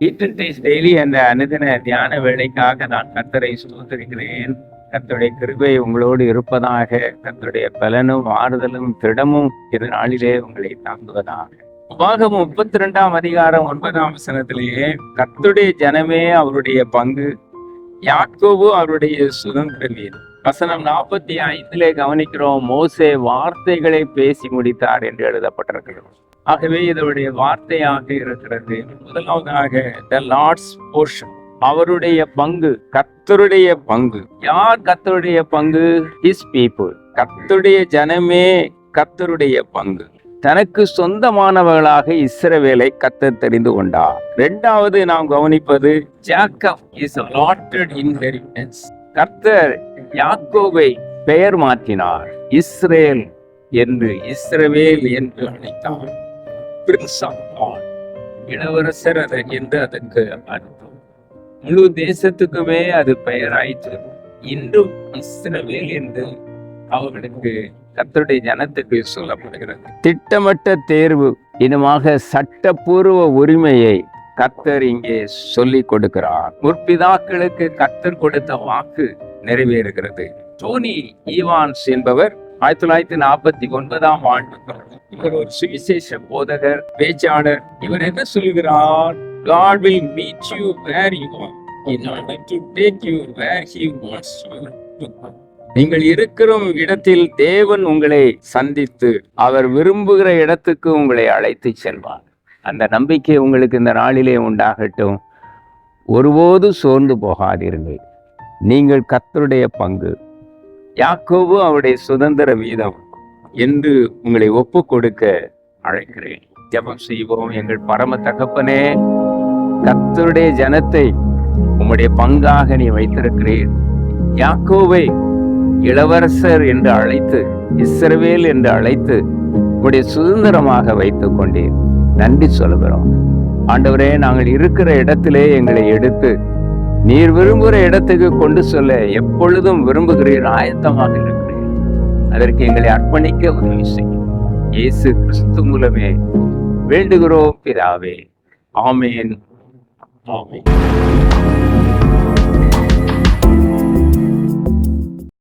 Daily அந்த அனுதின தியான வேலைக்காக நான் கர்த்தரை ஸ்தோத்திரிக்கிறேன் கர்த்தருடைய கிருபை உங்களோடு இருப்பதாக கர்த்தருடைய பலனும் ஆறுதலும் திடமும் இரு நாளிலே உங்களை தாங்குவதாக. உபாகம் முப்பத்தி ரெண்டாம் அதிகாரம் ஒன்பதாம் வசனத்திலேயே கத்துடைய ஜனமே அவருடைய பங்கு யாக்கோவு அவருடைய சுதந்திர வீடு வசனம் நாற்பத்தி ஐந்திலே கவனிக்கிறோம் மோசே வார்த்தைகளை பேசி முடித்தார் என்று எழுதப்பட்டிருக்கிறது. ஆகவே இதனுடைய வார்த்தையாக இருக்கிறது. முதலாவதாக த லார்ட்ஸ் போர்ஷன் அவருடைய பங்கு கத்தருடைய பங்கு. யார் கத்தருடைய பங்கு? ஹிஸ் பீப்புள் கத்தருடைய ஜனமே கத்தருடைய பங்கு. தனக்கு சொந்தமானவர்களாக இஸ்ரவேலை கத்தர் தெரிந்து கொண்டார். இரண்டாவது நாம் கவனிப்பது ஜாக்கப் இஸ் லாட்டட் இன்ஹெரிட்டன்ஸ் கர்த்தர் யாக்கோவை பெயர் மாற்றினார். இஸ்ரேல் என்று இஸ்ரவேல் என்று அழைத்தார். பிரின்ஸ் ஆஃப் காட் இளவரசர் அது என்று அதற்கு அர்த்தம் முழு தேசத்துக்குமே அது பெயராயிற்று. இன்றும் இஸ்ரவேல் என்று அவர்களுக்கு கர்த்தருடைய ஜனத்துக்கு சொல்லப்படுகிறது. திட்டமிட்ட தேர்வு இனமாக சட்டப்பூர்வ உரிமையை கர்த்தர் இங்கே சொல்லிக் கொடுக்கிறார். முற்பிதாக்களுக்கு கர்த்தர் கொடுத்த வாக்கு நிறைவேறுகிறது. டோனி ஈவான்ஸ் என்பவர் ஆயிரத்தி தொள்ளாயிரத்தி நாற்பத்தி ஒன்பதாம் ஆண்டு இவர் ஒரு சுவிசேஷ போதகர் பேச்சாளர். இவர் என்ன சொல்கிறார் God will meet you where you are. In order to take you where he wants you to go. நீங்கள் இருக்கிற இடத்தில் தேவன் உங்களை சந்தித்து அவர் விரும்புகிற இடத்துக்கு உங்களை அழைத்து செல்வார். அந்த நம்பிக்கை உங்களுக்கு இந்த நாளிலே உண்டாகட்டும். ஒருபோது சோர்ந்து போகாதீர்கள் நீங்கள் கத்தருடைய பங்கு. யாக்கோவு அவருடைய சுதந்திர வீதம் என்று உங்களை ஒப்பு கொடுக்க அழைக்கிறேன். ஜபம் செய்வோம் எங்கள் பரம தகப்பனே. கத்தருடைய ஜனத்தை உம்முடைய பங்காக நீ வைத்திருக்கிறீர். யாக்கோவை இளவரசர் என்று அழைத்து இஸ்ரவேல் என்று அழைத்து உம்முடைய சுதந்திரமாக வைத்துக் கொண்டீர். நன்றி சொல்லுகிறோம். ஆண்டவரே நாங்கள் இருக்கிற இடத்திலே எங்களை எடுத்து நீர் விரும்புகிற இடத்துக்கு கொண்டு சொல்ல எப்பொழுதும் விரும்புகிறீர் ஆயத்தமாக இருக்கிறீர். அதற்கு எங்களை அர்ப்பணிக்க உதவி செய்யும். இயேசு கிறிஸ்து மூலமே வேண்டுகிறோம் பிதாவே. ஆமேன். ஆமேன்.